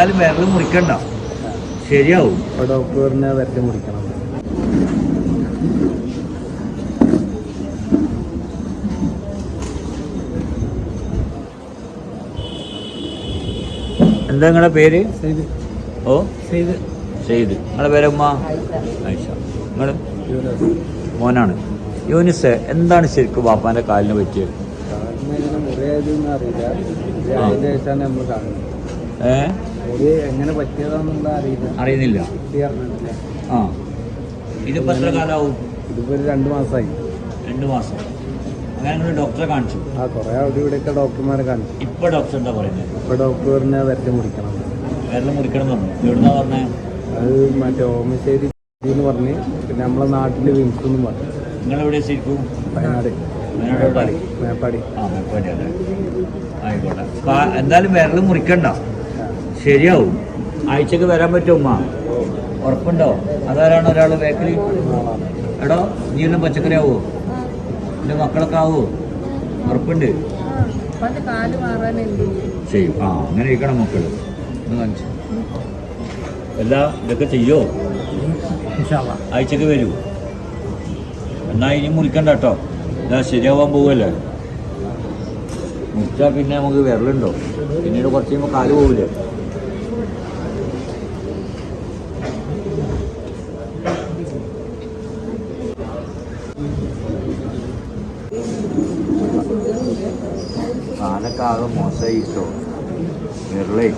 എന്തായാലും വിരൽ മുറിക്കണ്ട. ശരിയാവും. ഡോക്ടറിനെ ഡോക്ടർ പറഞ്ഞ വരച്ച് മുറിക്കണം. എന്താ നിങ്ങളുടെ പേര്? ഓ? സെയ്ത് സെയ്ത് നിങ്ങളുടെ പേരമ്മ ഐഷ നിങ്ങൾ മോനാണ്. യൂനിസ് എന്താണ് ശരിക്കും ബാപ്പാന്റെ കാലിന് പറ്റിയത് കാരണം എങ്ങനെ പറ്റിയതാണെന്നുള്ള അറിയില്ല. അറിയുന്നില്ല. ആ. ഇതിപ്പോ എത്ര കാലാവും ഇതിപ്പോ ഒരു രണ്ട് മാസമായി രണ്ട് മാസം. അങ്ങനെ നിങ്ങൾ ഡോക്ടറെ കാണിച്ചു. ആ കുറേ അവിടെ ഇവിടെയൊക്കെ ഡോക്ടർമാരെ കാണിച്ചു. ഇപ്പൊ ഡോക്ടർ എന്താ പറയുന്നത് ഡോക്ടർ മുറിക്കണം. മുറിക്കണം എന്ന് പറഞ്ഞു. എവിടുന്നാ പറഞ്ഞേ? അത് മറ്റേ ഓമശ്ശേരി എന്ന് പറഞ്ഞ് പിന്നെ നമ്മളെ നാട്ടിൽ വിംസ് എന്നും പറഞ്ഞു. നിങ്ങളെവിടെ ശരിക്കും? വയനാട്. വയനാട് എവിടെ? മേപ്പാടി. ആ മേപ്പാടി അല്ലേ. ആയിക്കോട്ടെ. കാ- എന്തായാലും വിരൽ മുറിക്കണ്ട. ശരിയാവും. ആഴ്ചക്ക് വരാൻ പറ്റും ഉമ്മ. ഉറപ്പുണ്ടോ? അതാരാണ് ഒരാൾ ബേക്കറി എടോ നീ എല്ലാം പച്ചക്കറി ആവോ? എന്റെ മക്കളൊക്കെ ആവോ? ഉറപ്പുണ്ട്. ചെയ്യും? ആ അങ്ങനെ ഇരിക്കണം മക്കൾ. ഒന്ന് കാണിച്ചു. എല്ലാ ഇതൊക്കെ ചെയ്യോ? ആഴ്ചക്ക് വരൂ. എന്നാ ഇനി മുറിക്കണ്ട കേട്ടോ. ഇതാ ശരിയാവാൻ പോവല്ലേ? മുറിച്ചാൽ പിന്നെ നമുക്ക് വിരലുണ്ടോ? പിന്നീട് കുറച്ച് കഴിയുമ്പോൾ കാൽ പോവില്ലേ? കാലൊക്കെ മൊസൈക്കോ വിരളേ